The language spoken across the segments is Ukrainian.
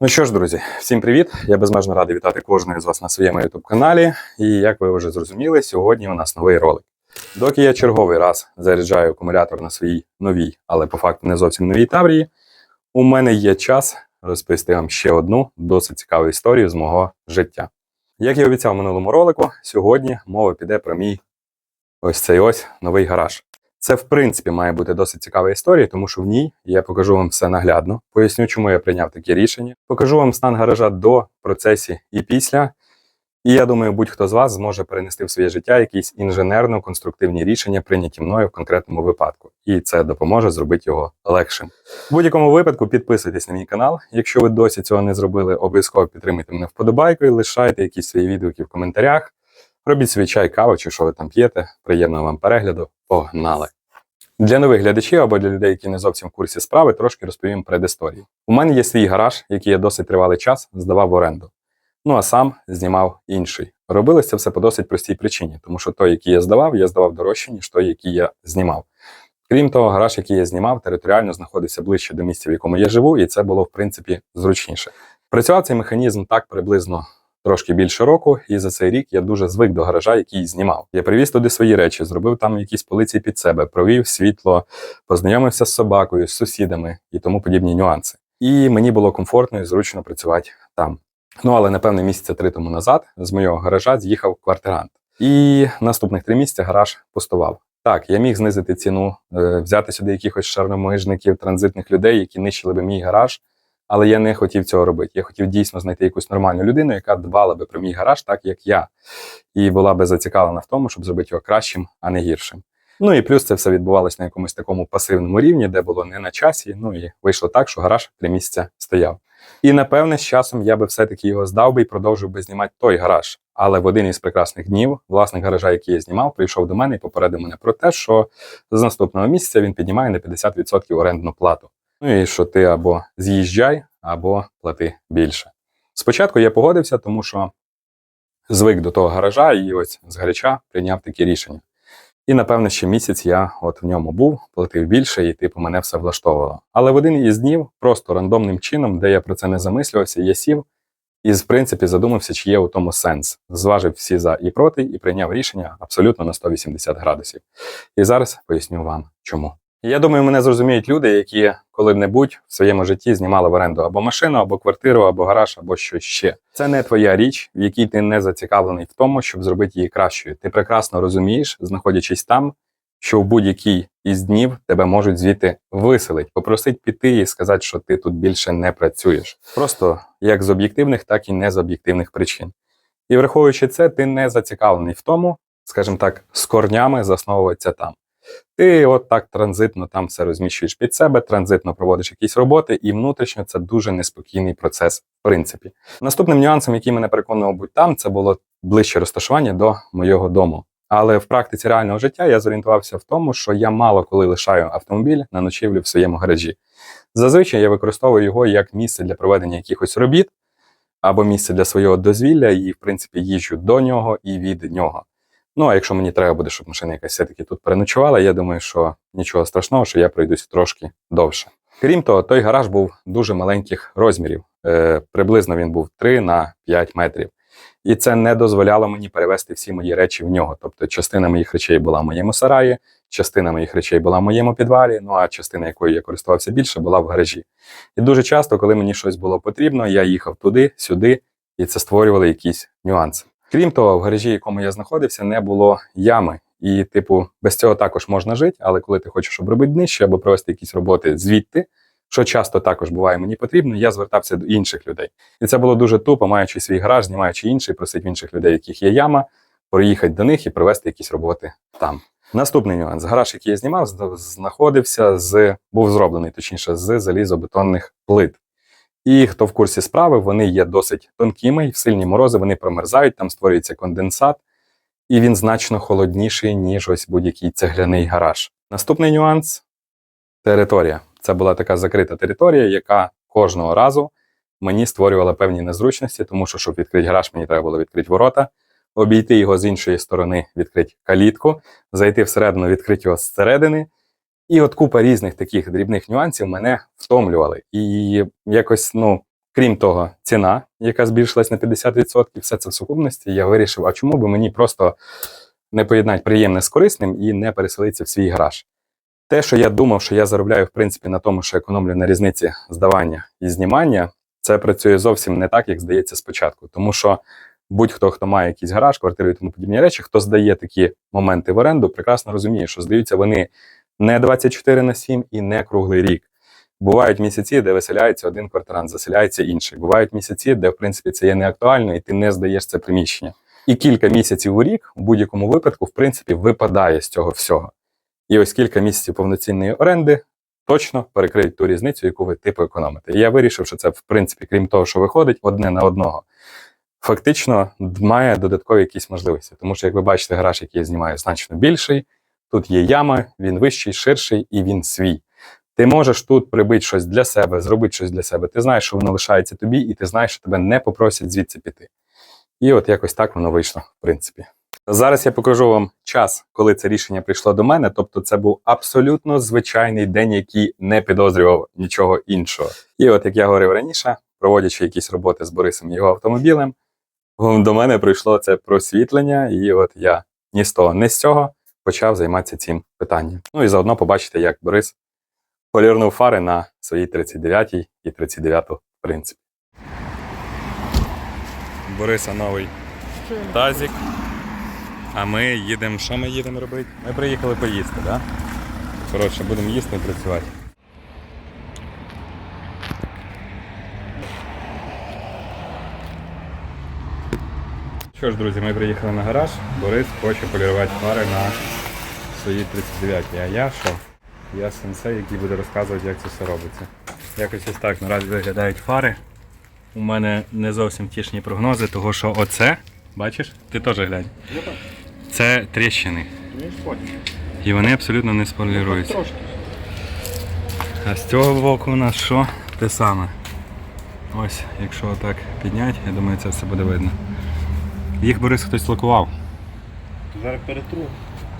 Ну що ж, друзі, всім привіт! Я безмежно радий вітати кожного з вас на своєму youtube каналі. І як ви вже зрозуміли, сьогодні у нас новий ролик. Доки я черговий раз заряджаю акумулятор на своїй новій, але по факту не зовсім новій Таврії, у мене є час розповісти вам ще одну досить цікаву історію з мого життя. Як я обіцяв в минулому ролику, сьогодні мова піде про мій ось цей ось новий гараж. Це, в принципі, має бути досить цікава історія, тому що в ній я покажу вам все наглядно, поясню, чому я прийняв таке рішення. Покажу вам стан гаража до, процесі і після. І я думаю, будь-хто з вас зможе перенести в своє життя якісь інженерно-конструктивні рішення, прийняті мною в конкретному випадку. І це допоможе зробити його легшим. В будь-якому випадку підписуйтесь на мій канал. Якщо ви досі цього не зробили, обов'язково підтримуйте мене вподобайкою, лишайте якісь свої відгуки в коментарях. Робіть свій чай, каву чи що ви там п'єте. Приємного вам перегляду. Погнали! Для нових глядачів або для людей, які не зовсім в курсі справи, трошки розповім предісторію. У мене є свій гараж, який я досить тривалий час здавав в оренду. Ну а сам знімав інший. Робилось це все по досить простій причині, тому що той, який я здавав, я здавав дорожче, ніж той, який я знімав. Крім того, гараж, який я знімав, територіально знаходився ближче до місця, в якому я живу, і це було в принципі зручніше. Працював цей механізм так приблизно трошки більше року, і за цей рік я дуже звик до гаража, який знімав. Я привіз туди свої речі, зробив там якісь полиці під себе, провів світло, познайомився з собакою, з сусідами і тому подібні нюанси. І мені було комфортно і зручно працювати там. Ну але напевне місяця три тому назад з моєго гаража з'їхав квартирант. І наступних три місяці гараж пустував. Так, я міг знизити ціну, е, взяти сюди якихось шарномижників, транзитних людей, які нищили би мій гараж. Але я не хотів цього робити. Я хотів дійсно знайти якусь нормальну людину, яка дбала би про мій гараж, так як я, і була би зацікавлена в тому, щоб зробити його кращим, а не гіршим. Ну і плюс це все відбувалося на якомусь такому пасивному рівні, де було не на часі. Ну і вийшло так, що гараж три місяця стояв. І напевне, з часом я би все-таки його здав би і продовжив би знімати той гараж. Але в один із прекрасних днів власник гаража, який я знімав, прийшов до мене і попередив мене про те, що з наступного місяця він піднімає на 50% орендну плату. Ну і що ти або з'їжджай, або плати більше. Спочатку я погодився, тому що звик до того гаража і ось з гаряча прийняв такі рішення. І, напевно, ще місяць я от в ньому був, платив більше, і типу мене все влаштовувало. Але в один із днів, просто рандомним чином, де я про це не замислювався, я сів і, в принципі, задумався, чи є у тому сенс. Зважив всі за і проти, і прийняв рішення абсолютно на 180 градусів. І зараз поясню вам, чому. Я думаю, мене зрозуміють люди, які коли-небудь в своєму житті знімали в оренду або машину, або квартиру, або гараж, або щось ще. Це не твоя річ, в якій ти не зацікавлений в тому, щоб зробити її кращою. Ти прекрасно розумієш, знаходячись там, що в будь-який із днів тебе можуть звідти виселити, попросить піти і сказати, що ти тут більше не працюєш. Просто як з об'єктивних, так і не з об'єктивних причин. І враховуючи це, ти не зацікавлений в тому, скажімо так, з корнями засновуватися там. Ти от так транзитно там все розміщуєш під себе, транзитно проводиш якісь роботи, і внутрішньо це дуже неспокійний процес, в принципі. Наступним нюансом, який мене переконував будь там, це було ближче розташування до моєго дому. Але в практиці реального життя я зорієнтувався в тому, що я мало коли лишаю автомобіль на ночівлю в своєму гаражі. Зазвичай я використовую його як місце для проведення якихось робіт або місце для свого дозвілля, і, в принципі, їжджу до нього і від нього. Ну, а якщо мені треба буде, щоб машина якась все-таки тут переночувала, я думаю, що нічого страшного, що я пройдусь трошки довше. Крім того, той гараж був дуже маленьких розмірів. Е, Приблизно він був 3 на 5 метрів. І це не дозволяло мені перевести всі мої речі в нього. Тобто, частина моїх речей була в моєму сараї, частина моїх речей була в моєму підвалі, ну а частина, якою я користувався більше, була в гаражі. І дуже часто, коли мені щось було потрібно, я їхав туди, сюди, і це створювали якісь нюанси. Крім того, в гаражі, якому я знаходився, не було ями. І, типу, без цього також можна жити, але коли ти хочеш обробити днище або провести якісь роботи звідти, що часто також буває мені потрібно, я звертався до інших людей. І це було дуже тупо, маючи свій гараж, знімаючи інший, просити в інших людей, яких є яма, приїхати до них і провести якісь роботи там. Наступний нюанс. Гараж, який я знімав, знаходився з був зроблений, точніше, з залізобетонних плит. І хто в курсі справи, вони є досить тонкими, і в сильні морози вони промерзають, там створюється конденсат, і він значно холодніший, ніж ось будь-який цегляний гараж. Наступний нюанс територія. Це була така закрита територія, яка кожного разу мені створювала певні незручності, тому що, щоб відкрити гараж, мені треба було відкрити ворота. обійти його з іншої сторони, відкрити калітку, зайти всередину, відкрити його зсередини. І от купа різних таких дрібних нюансів мене втомлювали. І якось, ну, крім того, ціна, яка збільшилась на 50%, все це в сукупності, я вирішив, а чому би мені просто не поєднати приємне з корисним і не переселитися в свій гараж. Те, що я думав, що я заробляю, в принципі, на тому, що економлю на різниці здавання і знімання, це працює зовсім не так, як здається спочатку. Тому що будь-хто, хто має якийсь гараж, квартиру і тому подібні речі, хто здає такі моменти в оренду, прекрасно розуміє, що здаються вони не 24 на 7 і не круглий рік. Бувають місяці, де виселяється один квартирант, заселяється інший. Бувають місяці, де в принципі це є не актуально, і ти не здаєш це приміщення. І кілька місяців у рік у будь-якому випадку, в принципі, випадає з цього всього. І ось кілька місяців повноцінної оренди точно перекриють ту різницю, яку ви типу економите. І я вирішив, що це, в принципі, крім того, що виходить одне на одного, фактично має додаткові якісь можливості. Тому що, як ви бачите, гараж, який я знімаю, значно більший. Тут є яма, він вищий, ширший і він свій. Ти можеш тут прибити щось для себе, зробити щось для себе. Ти знаєш, що воно лишається тобі, і ти знаєш, що тебе не попросять звідси піти. І от якось так воно вийшло, в принципі. Зараз я покажу вам час, коли це рішення прийшло до мене. Тобто, це був абсолютно звичайний день, який не підозрював нічого іншого. І от як я говорив раніше, проводячи якісь роботи з Борисом і його автомобілем, до мене прийшло це просвітлення, і от я ні з того, ні з цього почав займатися цим питанням. Ну і заодно побачите, як Борис полірнув фари на своїй 39-й і 39 в принципі. Бориса новий тазик. А ми їдемо. Що ми їдемо робити? Ми приїхали поїсти, так? Да? Коротше, будемо їсти і працювати. Що ж, друзі, ми приїхали на гараж. Борис хоче полірувати фари на своїй 39 А я що? Я сенсей, який буде розказувати, як це все робиться. Якось ось так наразі виглядають фари. У мене не зовсім тішні прогнози, того що оце, бачиш, ти теж глянь. Це тріщини. І вони абсолютно не споліруються. А з цього боку у нас що? Те саме. Ось, якщо отак підняти, я думаю, це все буде видно. Їх Борис хтось лакував. Зараз перетру.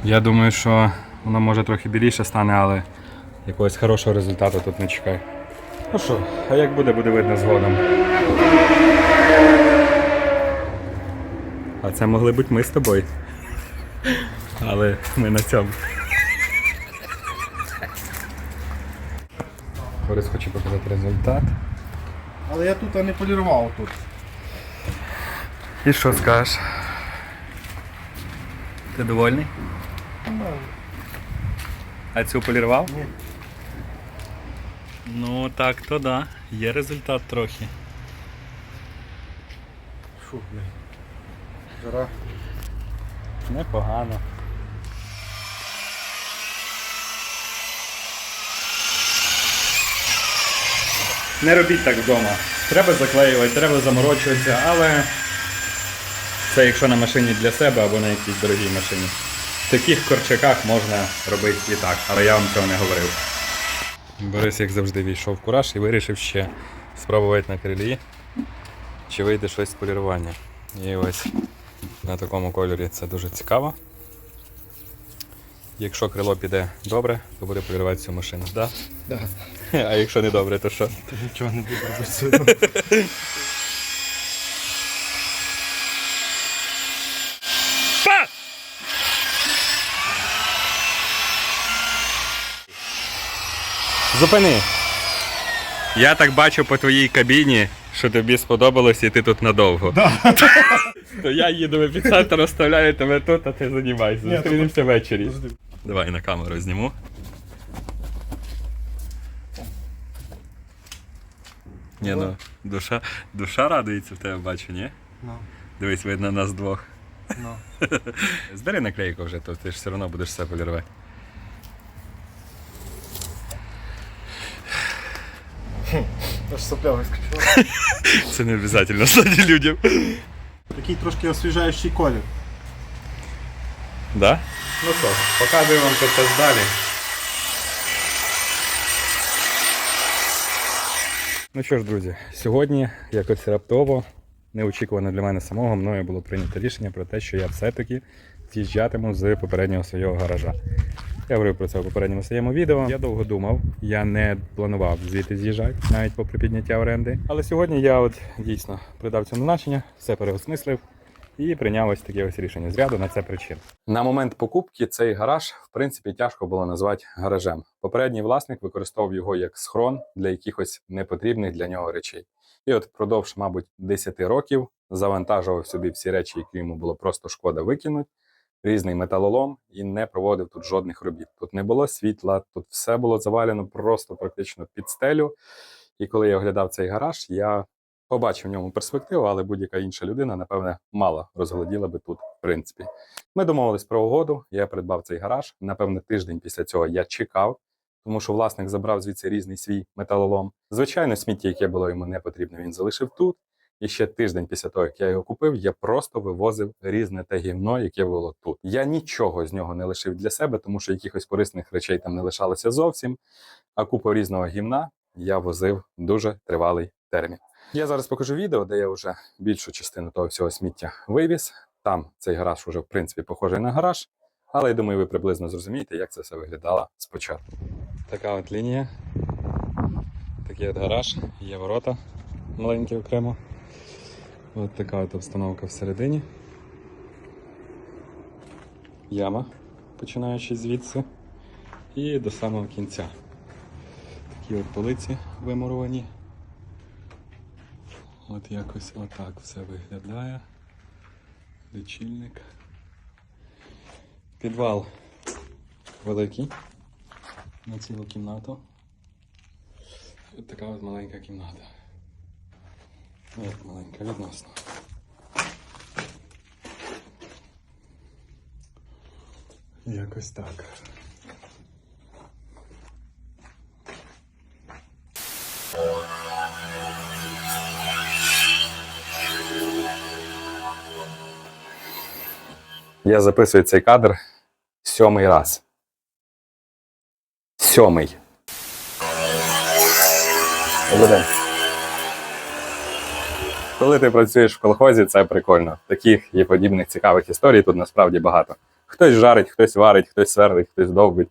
Я думаю, що воно може трохи біліше стане, але якогось хорошого результату тут не чекай. Ну що, а як буде, буде видно згодом. А це могли бути ми з тобою. Але ми на цьому. Борис хоче показати результат. Але я тут не полірував тут. І що скажеш? Ти довольний? А цю полірував? Ні. Ну так, то да. Є результат трохи. Фу, блін. Жара. Непогано. Не робіть так вдома. Треба заклеювати, треба заморочуватися, але це якщо на машині для себе або на якійсь дорогій машині. В таких корчаках можна робити і так, але я вам цього не говорив. Борис, як завжди, війшов в кураж і вирішив ще спробувати на крилі, чи вийде щось з полірування. І ось на такому кольорі це дуже цікаво. Якщо крило піде добре, то буде полірувати цю машину. Да? Да. А якщо не добре, то що? Ти нічого не буду Зупини. Я так бачу по твоїй кабіні, що тобі сподобалось і ти тут надовго. Да. То я їду в епіцентр, оставляю тебе тут, а ти займайся. Ні, Зустрінемося ввечері. Подожди. Давай на камеру зніму. Ні, ну, душа, душа радується в тебе, бачу, ні? Ну, Дивись, видно нас двох. ну. Збери наклейку вже, то ти ж все одно будеш все полірувати. Аж сопля вискочила. Це не обов'язково стати людям. Такий трошки освіжаючий колір. Да? Ну що, показую вам процес далі. Ну що ж, друзі, сьогодні якось раптово неочікувано для мене самого мною було прийнято рішення про те, що я все-таки з'їжджатиму з попереднього свого гаража. Я говорив про це у попередньому своєму відео. Я довго думав, я не планував звідти з'їжджати, навіть попри підняття оренди. Але сьогодні я от дійсно придав цьому значення, все переосмислив і прийняв ось таке ось рішення з ряду на це причин. На момент покупки цей гараж, в принципі, тяжко було назвати гаражем. Попередній власник використовував його як схрон для якихось непотрібних для нього речей. І от впродовж, мабуть, 10 років завантажував сюди всі речі, які йому було просто шкода викинути, різний металолом і не проводив тут жодних робіт. Тут не було світла, тут все було завалено просто практично під стелю. І коли я оглядав цей гараж, я побачив в ньому перспективу, але будь-яка інша людина, напевне, мало розгляділа би тут, в принципі. Ми домовились про угоду, я придбав цей гараж. Напевне, тиждень після цього я чекав, тому що власник забрав звідси різний свій металолом. Звичайно, сміття, яке було йому не потрібно, він залишив тут. І ще тиждень після того, як я його купив, я просто вивозив різне те гівно, яке було тут. Я нічого з нього не лишив для себе, тому що якихось корисних речей там не лишалося зовсім. А купу різного гівна я возив дуже тривалий термін. Я зараз покажу відео, де я вже більшу частину того всього сміття вивіз. Там цей гараж вже в принципі похожий на гараж, але я думаю, ви приблизно зрозумієте, як це все виглядало спочатку. Така от лінія. Такий от гараж, є ворота маленькі окремо. От така от обстановка всередині. Яма, починаючи звідси, і до самого кінця. Такі от полиці вимуровані. От якось отак все виглядає. Лічильник. Підвал великий на цілу кімнату. От така от маленька кімната. От маленька відносно. Якось так. Я записую цей кадр сьомий раз. Сьомий. Добрий день. Коли ти працюєш в колхозі, це прикольно. Таких і подібних цікавих історій тут насправді багато. Хтось жарить, хтось варить, хтось сверлить, хтось довбить.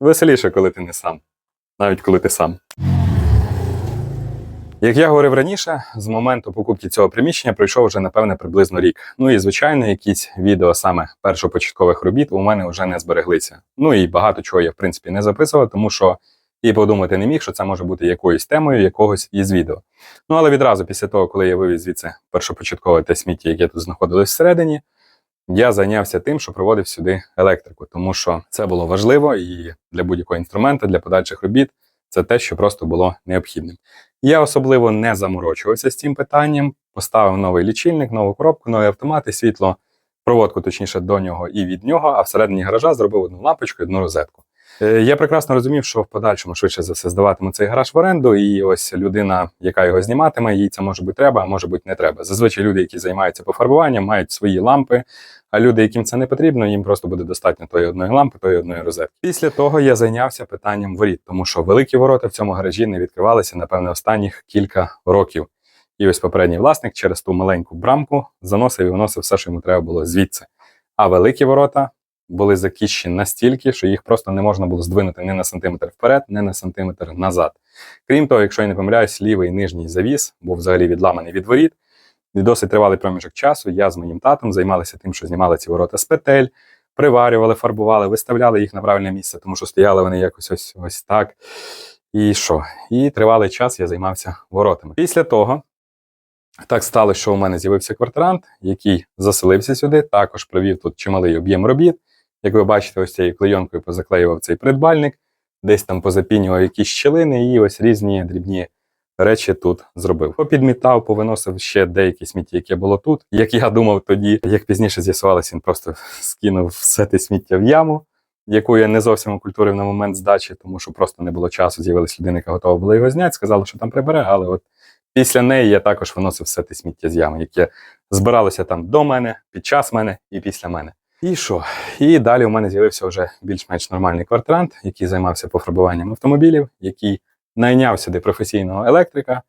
Веселіше, коли ти не сам, навіть коли ти сам. Як я говорив раніше, з моменту покупки цього приміщення пройшов вже напевне приблизно рік. Ну і звичайно, якісь відео саме першопочаткових робіт у мене вже не збереглися. Ну і багато чого я в принципі не записував, тому що і подумати не міг, що це може бути якоюсь темою якогось із відео. Ну але відразу після того, коли я вивіз звідси першопочаткове те сміття, яке тут знаходилось всередині, я зайнявся тим, що проводив сюди електрику, тому що це було важливо і для будь-якого інструмента, для подальших робіт. Це те, що просто було необхідним. Я особливо не заморочувався з цим питанням, поставив новий лічильник, нову коробку, нові автомати, світло, проводку, точніше, до нього і від нього, а всередині гаража зробив одну лампочку і одну розетку. Е, Я прекрасно розумів, що в подальшому швидше за все здаватиму цей гараж в оренду, і ось людина, яка його зніматиме, їй це може бути треба, а може бути не треба. Зазвичай люди, які займаються пофарбуванням, мають свої лампи. А люди, яким це не потрібно, їм просто буде достатньо тої одної лампи, тої одної розетки. Після того я зайнявся питанням воріт, тому що великі ворота в цьому гаражі не відкривалися, напевне, останніх кілька років. І ось попередній власник через ту маленьку брамку заносив і виносив все, що йому треба було звідси. А великі ворота були закіщені настільки, що їх просто не можна було здвинути ні на сантиметр вперед, ні на сантиметр назад. Крім того, якщо я не помиляюсь, лівий нижній завіс був взагалі відламаний від воріт. І досить тривалий проміжок часу я з моїм татом займалися тим, що знімали ці ворота з петель, приварювали, фарбували, виставляли їх на правильне місце, тому що стояли вони якось ось ось так. І що? І тривалий час я займався воротами. Після того так сталося, що у мене з'явився квартирант, який заселився сюди, також провів тут чималий об'єм робіт. Як ви бачите, ось цією клейонкою позаклеював цей придбальник, десь там позапінював якісь щілини і ось різні дрібні речі тут зробив. Попідмітав, повиносив ще деякі сміття, яке було тут. Як я думав тоді, як пізніше з'ясувалося, він просто скинув все те сміття в яму, яку я не зовсім окультурив на момент здачі, тому що просто не було часу. З'явилась людина, яка готова була його зняти, сказала, що там прибере, але от після неї я також виносив все те сміття з ями, яке збиралося там до мене, під час мене і після мене. І що? І далі у мене з'явився вже більш-менш нормальний квартирант, який займався пофарбуванням автомобілів, який найняв сюди професійного електрика,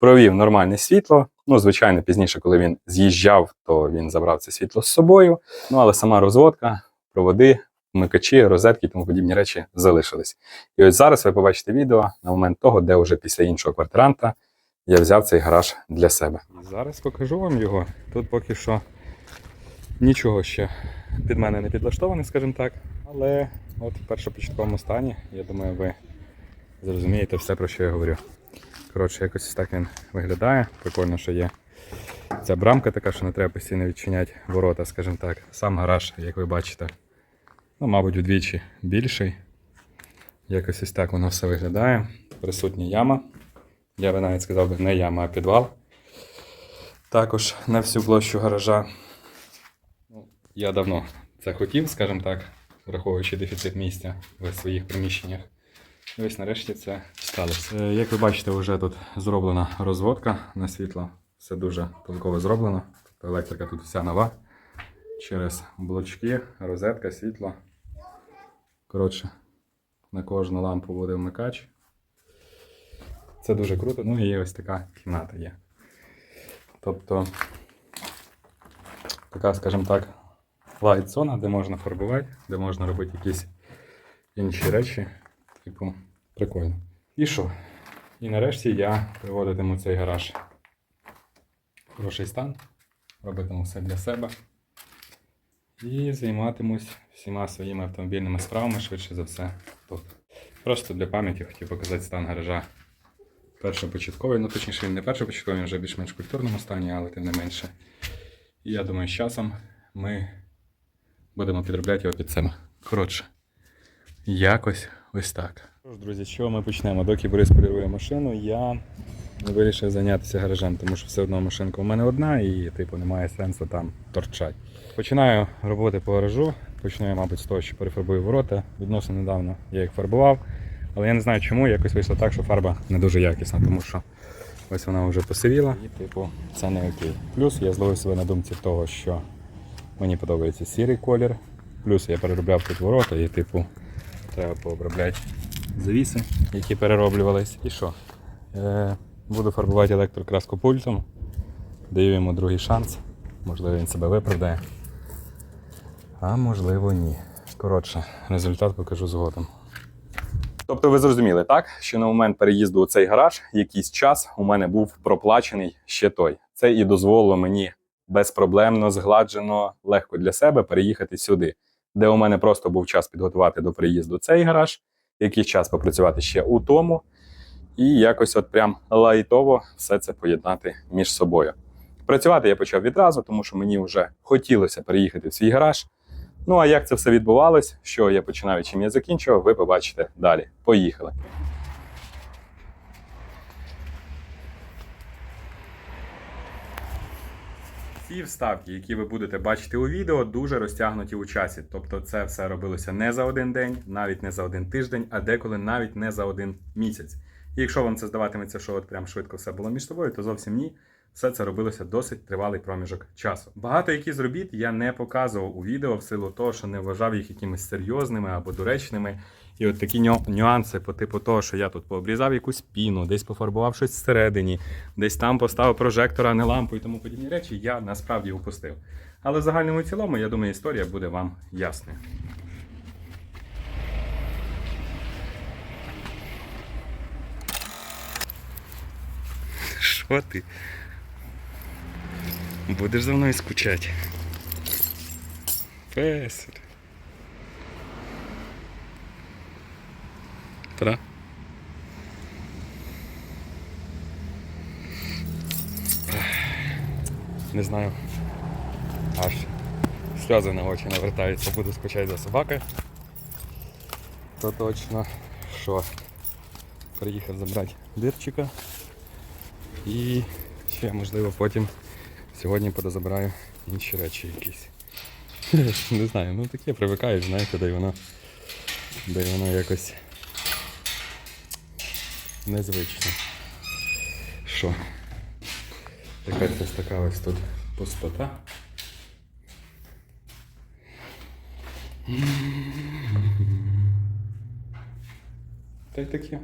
провів нормальне світло Ну, звичайно, пізніше, коли він з'їжджав, то він забрав це світло з собою. Ну, але сама розводка, проводи, вмикачі, розетки і тому подібні речі залишились. І ось зараз ви побачите відео на момент того, де вже після іншого квартиранта я взяв цей гараж для себе. Зараз покажу вам його. Тут поки що нічого ще під мене не підлаштоване, скажімо так. Але от в першопочатковому стані, я думаю, ви зрозумієте все, про що я говорю. Коротше, якось так він виглядає. Прикольно, що є ця брамка така, що не треба постійно відчиняти ворота, скажімо так. Сам гараж, як ви бачите, ну, мабуть, вдвічі більший. Якось ось так воно все виглядає. Присутня яма. Я би навіть сказав би не яма, а підвал. Також на всю площу гаража. Я давно це хотів, скажімо так, враховуючи дефіцит місця в своїх приміщеннях. І ось нарешті це сталося. Е, Як ви бачите, вже тут зроблена розводка на світло. Все дуже толково зроблено. Тобто електрика тут вся нова. Через блочки, розетка, світло. Коротше, на кожну лампу буде вмикач. Це дуже круто. Ну і ось така кімната є. Тобто, така, скажімо так, лайт-зона, де можна фарбувати, де можна робити якісь інші речі. Типу, прикольно. І що? І нарешті я приводитиму цей гараж. в Хороший стан. Робитиму все для себе. І займатимусь всіма своїми автомобільними справами, швидше за все, тут. Просто для пам'яті хотів показати стан гаража першопочатковий. Ну, точніше, він не першопочатковий, він вже більш-менш культурному стані, але тим не менше. І я думаю, з часом ми будемо підробляти його під себе. Коротше, якось ось так. Тож, друзі, чого ми почнемо? Доки Борис полірує машину, я вирішив зайнятися гаражем, тому що все одно машинка у мене одна і, типу, немає сенсу там торчати. Починаю роботи по гаражу. Почну мабуть, з того, що перефарбую ворота. Відносно недавно я їх фарбував. Але я не знаю чому, якось вийшло так, що фарба не дуже якісна, тому що ось вона вже посивіла і, типу, це не окей. Плюс я зловив себе на думці того, що мені подобається сірий колір. Плюс я переробляв тут ворота і, типу, треба пообробляти завіси, які перероблювались. І що? Е, буду фарбувати електрокраску пультом. Даю йому другий шанс. Можливо, він себе виправдає. А можливо, ні. Коротше, результат покажу згодом. Тобто ви зрозуміли, так? Що на момент переїзду у цей гараж якийсь час у мене був проплачений ще той. Це і дозволило мені безпроблемно, згладжено, легко для себе переїхати сюди, де у мене просто був час підготувати до приїзду цей гараж, якийсь час попрацювати ще у тому, і якось от прям лайтово все це поєднати між собою. Працювати я почав відразу, тому що мені вже хотілося переїхати в свій гараж. Ну а як це все відбувалось, що я починав і чим я закінчував, ви побачите далі. Поїхали. Ці вставки, які ви будете бачити у відео, дуже розтягнуті у часі. Тобто це все робилося не за один день, навіть не за один тиждень, а деколи навіть не за один місяць. І якщо вам це здаватиметься, що от прям швидко все було між собою, то зовсім ні. Все це робилося досить тривалий проміжок часу. Багато які з робіт я не показував у відео в силу того, що не вважав їх якимись серйозними або доречними. І от такі нюанси по типу того, що я тут пообрізав якусь піну, десь пофарбував щось всередині, десь там поставив прожектор, а не лампу і тому подібні речі, я насправді упустив. Але в загальному і цілому, я думаю, історія буде вам ясною. Що ти? Будеш за мною скучати. Песик. Тра. Не знаю. Аж сльози на очі навертаються, буду скучати за собакою. То точно, що приїхав забрати дирчика. І ще можливо потім сьогодні подозабираю інші речі якісь. Не знаю, ну таке привикаєш, знаєте, де воно, де воно якось незвично. Що? Якась це така ось тут пустота. Та й таке.